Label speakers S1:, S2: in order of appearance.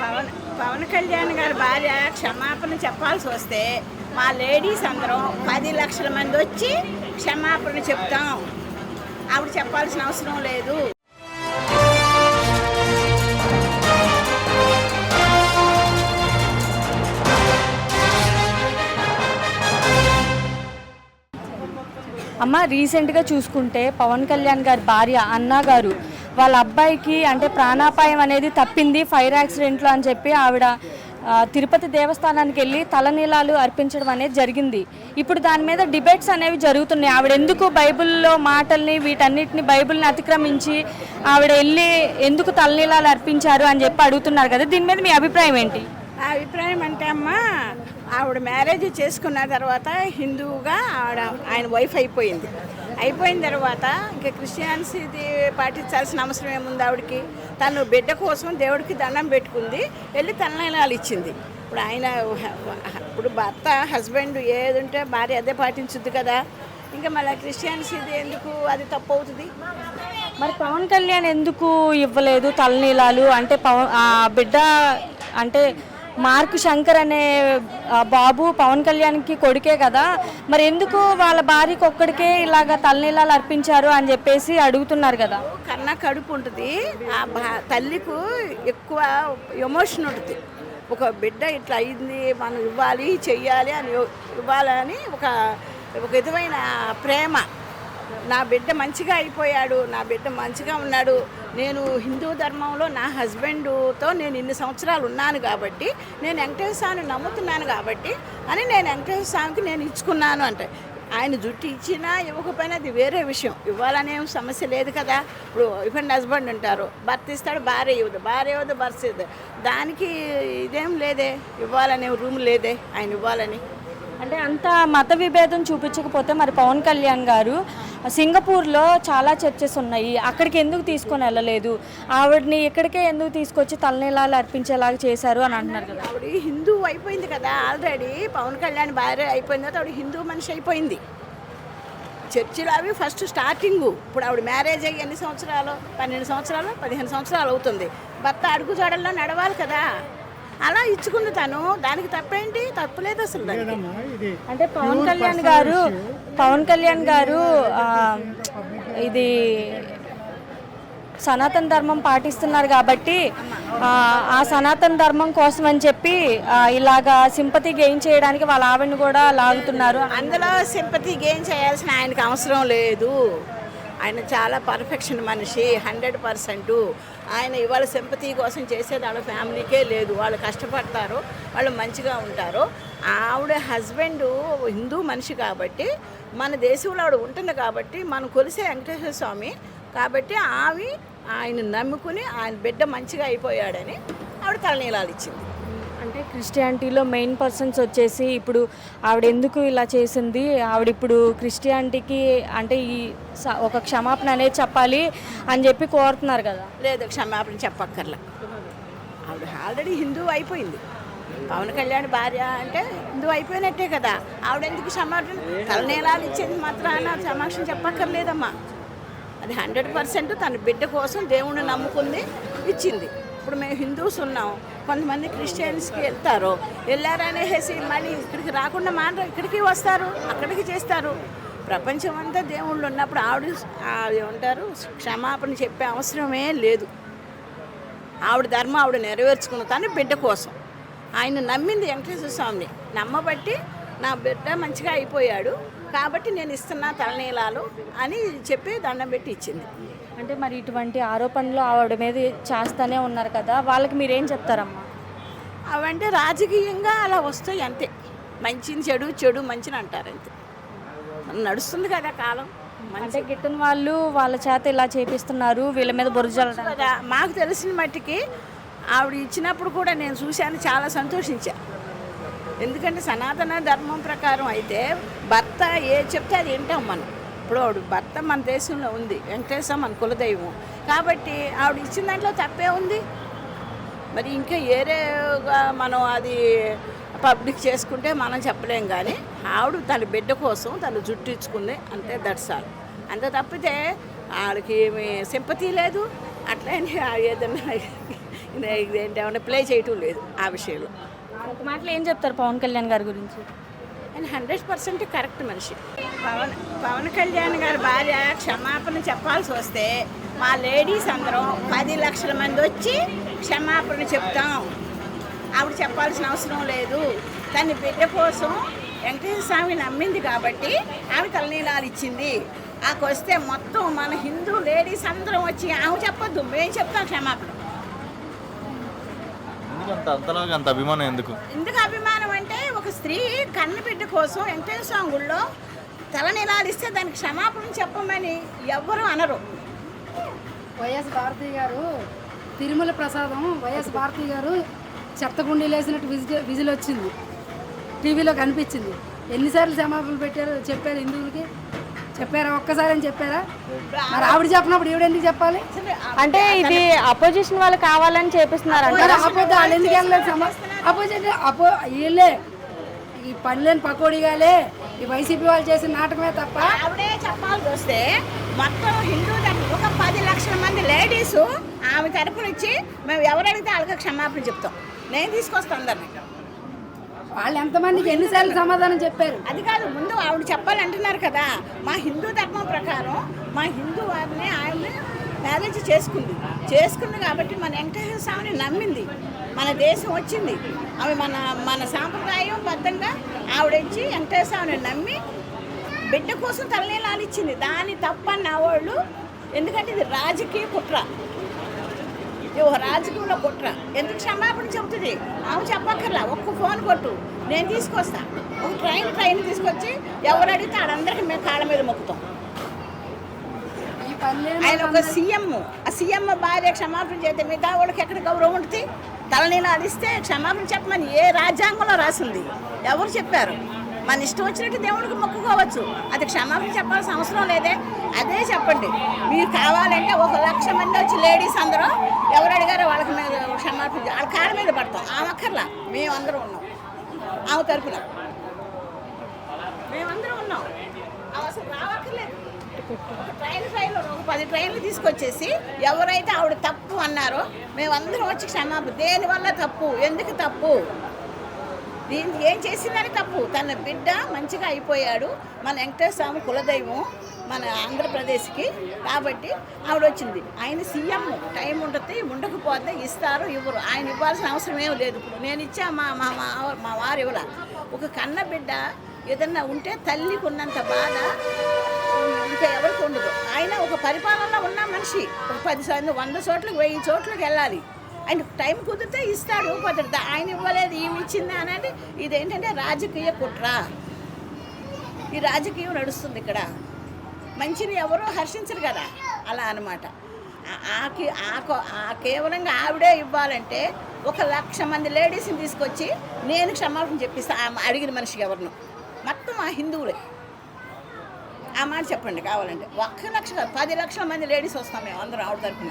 S1: పవన్ పవన్ కళ్యాణ్ గారి భార్య క్షమాపణ చెప్పాల్సి వస్తే మా లేడీస్ అందరం పది లక్షల మంది వచ్చి క్షమాపణ చెప్తాం. ఆవిడ చెప్పాల్సిన అవసరం లేదు.
S2: అమ్మ రీసెంట్గా చూసుకుంటే పవన్ కళ్యాణ్ గారి భార్య అన్నా గారు వాళ్ళ అబ్బాయికి అంటే ప్రాణాపాయం అనేది తప్పింది ఫైర్ యాక్సిడెంట్లో అని చెప్పి ఆవిడ తిరుపతి దేవస్థానానికి వెళ్ళి తలనీలాలు అర్పించడం అనేది జరిగింది. ఇప్పుడు దాని మీద డిబేట్స్ అనేవి జరుగుతున్నాయి. ఆవిడ ఎందుకు బైబిల్లో మాటల్ని వీటన్నిటిని బైబిల్ని అతిక్రమించి ఆవిడ వెళ్ళి ఎందుకు తలనీలాలు అర్పించారు అని చెప్పి అడుగుతున్నారు కదా? దీని మీద మీ అభిప్రాయం ఏంటి?
S1: అభిప్రాయం అంటే అమ్మా ఆవిడ మ్యారేజ్ చేసుకున్న తర్వాత హిందువుగా ఆవిడ ఆయన వైఫ్ అయిపోయింది. అయిపోయిన తర్వాత ఇంకా క్రిస్టియన్స్ ఇది పాటించాల్సిన అవసరం ఏముంది ఆవిడకి? తను బిడ్డ కోసం దేవుడికి దండం పెట్టుకుంది వెళ్ళి తలనీలాలు ఇచ్చింది. ఇప్పుడు ఆయన ఇప్పుడు భర్త హస్బెండ్ ఏది ఉంటే భార్య అదే పాటించుద్ది కదా. ఇంకా మళ్ళీ క్రిస్టియన్స్ ఇది ఎందుకు? అది తప్పు అవుతుంది
S2: మరి పవన్ కళ్యాణ్ ఎందుకు ఇవ్వలేదు తలనీలాలు? అంటే పవన్ బిడ్డ అంటే మార్కు శంకర్ అనే బాబు పవన్ కళ్యాణ్కి కొడుకే కదా. మరి ఎందుకు వాళ్ళ భార్యకు ఒక్కడికే ఇలాగ తలనీలాలు అర్పించారు అని చెప్పేసి అడుగుతున్నారు కదా?
S1: కన్నా కడుపు ఉంటుంది. ఆ తల్లికు ఎక్కువ ఎమోషన్ ఉంటుంది. ఒక బిడ్డ ఇట్లా అయింది మనం ఇవ్వాలి చెయ్యాలి అని ఇవ్వాలని ఒక ఒక విధమైన ప్రేమ. నా బిడ్డ మంచిగా అయిపోయాడు నా బిడ్డ మంచిగా ఉన్నాడు నేను హిందూ ధర్మంలో నా హస్బెండ్తో నేను ఇన్ని సంవత్సరాలు ఉన్నాను కాబట్టి నేను వెంకటేశ్వర స్వామిని నమ్ముతున్నాను కాబట్టి అని నేను వెంకటేశ్వర స్వామికి నేను ఇచ్చుకున్నాను అంటే. ఆయన జుట్టు ఇచ్చినా ఇవ్వకపోయినా అది వేరే విషయం. ఇవ్వాలనే సమస్య లేదు కదా. ఇప్పుడు ఇవ్వండి హస్బెండ్ ఉంటారు. భర్త ఇస్తాడు భార్య ఇవ్వదు. భార్య ఇవ్వదు భర్త ఇవ్వదు. దానికి ఇదేం లేదే. ఇవ్వాలనే రూమ్ లేదే ఆయన ఇవ్వాలని.
S2: అంటే అంత మత విభేదం చూపించకపోతే మరి పవన్ కళ్యాణ్ గారు సింగపూర్లో చాలా చర్చెస్ ఉన్నాయి. అక్కడికి ఎందుకు తీసుకొని వెళ్ళలేదు? ఆవిడని ఇక్కడికే ఎందుకు తీసుకొచ్చి తలనీలాలు అర్పించేలాగా చేశారు అని అంటున్నారు కదా.
S1: ఆవిడ హిందూ అయిపోయింది కదా ఆల్రెడీ. పవన్ కళ్యాణ్ భార్య అయిపోయింది తర్వాత ఆవిడ హిందూ మనిషి అయిపోయింది. చర్చిలు అవి ఫస్ట్ స్టార్టింగ్. ఇప్పుడు ఆవిడ మ్యారేజ్ అయ్యి ఎన్ని సంవత్సరాలు? పన్నెండు సంవత్సరాలు? పదిహేను సంవత్సరాలు అవుతుంది. భర్త అడుగు జాడల్లో నడవాలి కదా. అలా ఇచ్చుకుంది తను. దానికి తప్పేంటి? తప్పులేదు అసలు.
S2: అంటే పవన్ కళ్యాణ్ గారు పవన్ కళ్యాణ్ గారు ఆ, ఇది సనాతన ధర్మం పాటిస్తున్నారు కాబట్టి ఆ, ఆ సనాతన ధర్మం కోసం అని చెప్పి ఇలాగా సింపతి గెయిన్ చేయడానికి వాళ్ళ ఆవిడని కూడా లాగుతున్నారు.
S1: అందులో సింపతి గెయిన్ చేయాల్సిన ఆయనకు అవసరం లేదు. ఆయన చాలా పర్ఫెక్షన్ మనిషి హండ్రెడ్ పర్సెంట్. ఆయన ఇవాళ సింపతి కోసం చేసేది వాళ్ళ ఫ్యామిలీకే లేదు. వాళ్ళు కష్టపడతారు వాళ్ళు మంచిగా ఉంటారు. ఆవిడ హస్బెండ్ హిందూ మనిషి కాబట్టి మన దేశంలో ఆవిడ ఉంటుంది కాబట్టి మనం కొలిసే వెంకటేశ్వర స్వామి కాబట్టి ఆమె ఆయన నమ్ముకుని ఆయన బిడ్డ మంచిగా అయిపోయాడని ఆవిడ తలనీలాలు ఇచ్చింది.
S2: అంటే క్రిస్టియానిటీలో మెయిన్ పర్సన్స్ వచ్చేసి ఇప్పుడు ఆవిడ ఎందుకు ఇలా చేసింది? ఆవిడ ఇప్పుడు క్రిస్టియానిటీకి అంటే ఈ స- ఒక క్షమాపణ అనేది చెప్పాలి అని చెప్పి కోరుతున్నారు కదా.
S1: లేదు క్షమాపణ చెప్పక్కర్లా. ఆవిడ ఆల్రెడీ హిందూ అయిపోయింది. పవన్ కళ్యాణ్ భార్య అంటే హిందూ అయిపోయినట్టే కదా. ఆవిడ ఎందుకు క్షమాపణ? తలనేలాలు ఇచ్చేది మాత్రాన క్షమాక్షణ చెప్పక్కర్లేదమ్మా. అది హండ్రెడ్ పర్సెంట్ తన బిడ్డ కోసం దేవుణ్ణి నమ్ముకుంది ఇచ్చింది. ఇప్పుడు మేము హిందూస్ ఉన్నాం. కొంతమంది క్రిస్టియన్స్కి వెళ్తారు. వెళ్ళారనేసి మళ్ళీ ఇక్కడికి రాకుండా మాత్రం ఇక్కడికి వస్తారు అక్కడికి చేస్తారు. ప్రపంచం అంతా దేవుళ్ళు ఉన్నప్పుడు ఆవిడ ఏమంటారు? క్షమాపణ చెప్పే అవసరమే లేదు. ఆవిడ ధర్మం ఆవిడ నెరవేర్చుకున్న తను బిడ్డ కోసం. ఆయన నమ్మింది వెంకటేశ్వర స్వామిని. నమ్మబట్టి నా బిడ్డ మంచిగా అయిపోయాడు. కాబట్టి నేను ఇస్తున్నా తలనీలాలు అని చెప్పి దండం పెట్టి ఇచ్చింది.
S2: అంటే మరి ఇటువంటి ఆరోపణలు ఆవిడ మీద చేస్తానే ఉన్నారు కదా వాళ్ళకి మీరేం చెప్తారమ్మా?
S1: అవంటే రాజకీయంగా అలా వస్తాయి అంతే. మంచిని చెడు చెడు మంచిని అంటారు అంతే. నడుస్తుంది కదా కాలం.
S2: అంటే గిట్టని వాళ్ళు వాళ్ళ చేత ఇలా చేపిస్తున్నారు వీళ్ళ మీద బురజలు
S1: కదా. మాకు తెలిసిన మట్టికి ఆవిడ ఇచ్చినప్పుడు కూడా నేను చూశాను చాలా సంతోషించా. ఎందుకంటే సనాతన ధర్మం ప్రకారం అయితే భర్త ఏ చెప్తే అది వింటాం మనం. ఇప్పుడు ఆవిడ భర్త మన దేశంలో ఉంది వెంకటేశ్వర మన కులదైవం. కాబట్టి ఆవిడ ఇచ్చిన దాంట్లో తప్పే ఉంది. మరి ఇంకా ఏరేగా మనం అది పబ్లిక్ చేసుకుంటే మనం చెప్పలేం కానీ ఆవిడ తన బిడ్డ కోసం తను జుట్టు ఇచ్చుకుంది అంతే దర్శాలు అంత తప్పితే ఆవిడకి ఏమి సింపతి లేదు అట్లనే ఏదన్నా ఇదేంటేమన్నా ప్లే చేయటం లేదు ఆ విషయంలో.
S2: ఒక మాటలో ఏం చెప్తారు పవన్ కళ్యాణ్ గారి గురించి?
S1: ఆయన హండ్రెడ్ పర్సెంట్ కరెక్ట్ మనిషి. పవన్ పవన్ కళ్యాణ్ గారి భార్య క్షమాపణ చెప్పాల్సి వస్తే మా లేడీస్ అందరం పది లక్షల మంది వచ్చి క్షమాపణ చెప్తాం. ఆవిడ చెప్పాల్సిన అవసరం లేదు. తన బిడ్డ కోసం వెంకటేశ్వర స్వామి నమ్మింది కాబట్టి ఆమె తలనీలాలు ఇచ్చింది. ఆకొస్తే మొత్తం మన హిందూ లేడీస్ అందరం వచ్చి ఆమె చెప్పొద్దు మేము చెప్తాం క్షమాపణ.
S3: అంత అంతలాగా అంత అభిమానం ఎందుకు?
S1: ఎందుకు అభిమానం అంటే ఒక స్త్రీ కన్న బిడ్డ కోసం వెంకటేశ్వర స్వామి గుళ్ళో తలనిలాలిస్తే దానికి క్షమాపణ చెప్పమని ఎవ్వరూ అనరు.
S4: వైఎస్ భారతి గారు తిరుమల ప్రసాదం వైఎస్ భారతి గారు చెత్తగుండీలు వేసినట్టు విజిల్ విజిల్ వచ్చింది. టీవీలో కనిపించింది. ఎన్నిసార్లు క్షమాపణ పెట్టారు చెప్పారు హిందువులకి? చెప్పారా? ఒక్కసారి అని చెప్పారా? మరి ఆవిడ చెప్పినప్పుడు ఈవిడ ఎందుకు చెప్పాలి?
S2: అంటే ఇది అపోజిషన్ వాళ్ళు కావాలని చేపిస్తున్నారు
S4: అపోజిట్ వాళ్ళు ఎందుకు వెళ్ళలేదు సమా అపోజిట్ అపో వీళ్ళే. ఈ పనిలేని పకోడీగాలే. ఈ వైసీపీ వాళ్ళు చేసిన నాటకమే తప్ప.
S1: ఆవిడే చెప్పాల్సి వస్తే మొత్తం హిందూ ధర్మం ఒక పది లక్షల మంది లేడీస్ ఆమె తరపున ఇచ్చి మేము ఎవరు అడిగితే వాళ్ళకి క్షమాపణ చెప్తాం. నేను తీసుకొస్తాను అందరిని.
S4: వాళ్ళు ఎంతమందికి ఎన్నిసార్లు సమాధానం చెప్పారు?
S1: అది కాదు ముందు ఆవిడ చెప్పాలంటున్నారు కదా మా హిందూ ధర్మం ప్రకారం మా హిందూ వారిని ఆవిడ మ్యారేజ్ చేసుకుంది. చేసుకుంది కాబట్టి మన వెంకటేశ్వర స్వామిని నమ్మింది. మన దేశం వచ్చింది. అవి మన మన సాంప్రదాయం బద్ధంగా ఆవిడ ఇచ్చి వెంకటేశ్వర స్వామిని నమ్మి బిడ్డ కోసం తలనీలాలు ఇచ్చింది. దాని తప్పన్న నా వాళ్ళు ఎందుకంటే ఇది రాజకీయ కుట్ర. ఒక రాజకీయంలో కుట్ర. ఎందుకు క్షమాపణ చెబుతుంది? ఆమె చెప్పక్కర్లా. ఒక్క ఫోన్ కొట్టు. నేను తీసుకొస్తా. ఒక ట్రైన్ ట్రైన్ తీసుకొచ్చి ఎవరు అడిగితే వాళ్ళందరికీ మేము కాళ్ళ మీద మొక్కుతాం. ఆయన ఒక సీఎం. ఆ సీఎం భార్య క్షమాపణ చేస్తే మిగతా వాళ్ళకి ఎక్కడ గౌరవం ఉంటుంది? తలనీలాలు ఇస్తే క్షమాపణ చెప్పమని ఏ రాజ్యాంగంలో రాసింది? ఎవరు చెప్పారు? మన ఇష్టం వచ్చినట్టు దేవుడికి మొక్కుకోవచ్చు. అది క్షమాపణ చెప్పాల్సిన అవసరం లేదే. అదే చెప్పండి. మీరు కావాలంటే ఒక లక్ష మంది వచ్చి లేడీస్ అందరూ ఎవరు అడిగారో వాళ్ళకి మీద క్షమాపణ వాళ్ళ కాళ్ళ మీద పడతాం. ఆమె అక్కర్లా మేమందరూ ఉన్నాం. ఆమె తరపున. మేమందరం ఉన్నాం. అసలు రావక్కర్లేదు. ట్రైన్ ట్రైన్లో ఒక పది ట్రైన్లు తీసుకొచ్చేసి ఎవరైతే ఆవిడ తప్పు అన్నారో మేమందరం వచ్చి క్షమాపణ. దేనివల్ల తప్పు? ఎందుకు తప్పు? దీన్ని ఏం చేసిందని తప్పు? తన బిడ్డ మంచిగా అయిపోయాడు. మన వెంకటేశ్వర స్వామి కులదైవం. మన ఆంధ్రప్రదేశ్కి. కాబట్టి ఆవిడ వచ్చింది ఆయన సీఎం టైం ఉంటుంది ఉండకపోతే ఇస్తారు ఇవ్వరు. ఆయన ఇవ్వాల్సిన అవసరం ఏం లేదు. ఇప్పుడు నేను ఇచ్చా మా మా మా మా వారు ఇవ్వల. ఒక కన్న బిడ్డ ఏదన్నా ఉంటే తల్లికి ఉన్నంత బాధ ఇంకా ఎవరికి ఉండదు. ఆయన ఒక పరిపాలనలో ఉన్న మనిషి ఒక పది సార్లు వంద చోట్లకి వెయ్యి చోట్లకి వెళ్ళాలి. ఆయన టైం కుదిరితే ఇస్తాడు కుదరదు ఆయన ఇవ్వలేదు ఈమె ఇచ్చింది అంటే ఇదేంటంటే రాజకీయ కుట్ర. ఈ రాజకీయం నడుస్తుంది ఇక్కడ. మంచిని ఎవరూ హర్షించరు కదా. అలా అనమాట ఆకి ఆకు ఆ కేవలంగా ఆవిడే ఇవ్వాలంటే ఒక లక్ష మంది లేడీస్ని తీసుకొచ్చి నేను క్షమాపణ చెప్పిస్తాను అడిగిన మనిషికి ఎవరిను. మొత్తం ఆ హిందువులే. ఆ మాట చెప్పండి కావాలంటే. ఒక్క లక్ష పది లక్షల మంది లేడీస్ వస్తాం మేము అందరం ఆవిడ
S3: తరఫున